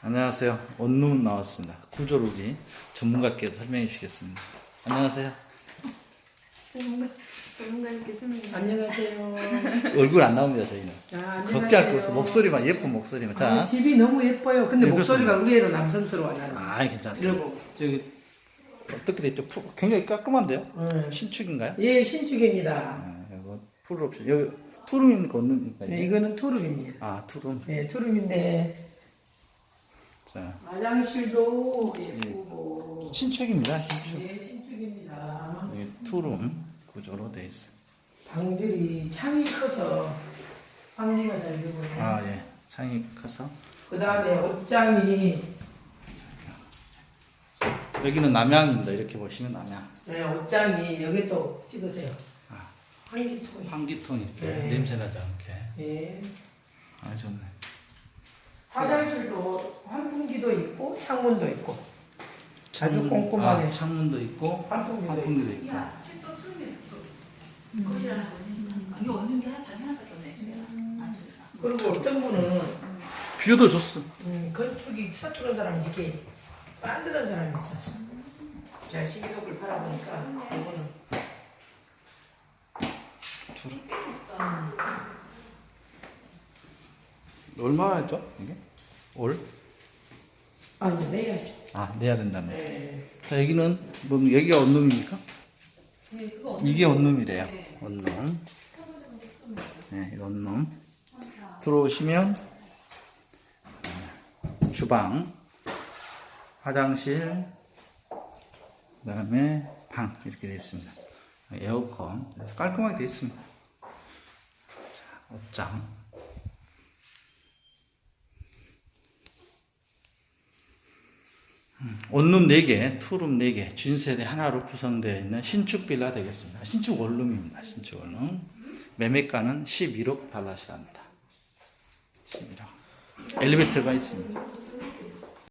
안녕하세요. 원룸 나왔습니다. 구조루기 전문가께서 설명해 주시겠습니다. 안녕하세요. 전문가 전문가님께 설명해 주세요. 안녕하세요. 얼굴 안 나옵니다, 저희는. 아, 걱정할 거 없어. 목소리만, 예쁜 목소리만. 자. 아니, 집이 너무 예뻐요. 근데 네, 목소리가 의외로 남성스러워 나는. 아, 괜찮습니다. 들어보고. 저기, 어떻게 됐죠? 푸- 굉장히 깔끔한데요? 응. 신축인가요? 예, 신축입니다. 아, 이거 풀 옵션. 여기 투룸입니까? 원룸입니까? 네, 이게? 이거는 투룸입니다. 아, 투룸. 네, 투룸인데 자, 화장실도 예쁘고 신축입니다, 신축. 예, 신축입니다. 여기 투룸 구조로 되어 있어요. 방들이 창이 커서 환기가 잘 되고요. 아, 예. 창이 커서. 그 다음에 옷장이 여기는 남양입니다. 이렇게 보시면 남양. 네, 옷장이 여기 또 찍으세요. 아. 환기통이. 환기통 이렇게 네. 냄새 나지 않게. 예. 아, 좋네. 화장실도 환풍기도 있고 창문도 있고 아주 꼼꼼하게 아, 창문도 있고 환풍기도 환풍기도 있고. 야, 책도 틀면 있어. 거실 하나 거기. 이게 없는 게 하나 방에 하나밖에 없네. 안 좋다. 그리고 어떤 분은 뷰도 좋소. 음, 건축이 서투른 사람이 이렇게 빤듯한 사람이 있어 제가 시기독을 팔아보니까 이거는 얼마 했죠? 이게? 올? 아 내야죠 아, 내야 된다네. 네. 자, 여기는 뭐 여기가 원룸입니까? 근데 그거 이게 원룸이래요. 네. 원룸. 네, 이 원룸. 들어오시면 네, 주방, 화장실, 그다음에 방 이렇게 되어 있습니다. 에어컨 그래서 깔끔하게 되어 있습니다. 자, 옷장. 원룸 4개, 투룸 4개, 준세대 하나로 구성되어 있는 신축 빌라 되겠습니다. 신축 원룸입니다. 신축 원룸. 매매가는 11억 달러시랍니다. 11억. 엘리베이터가 있습니다.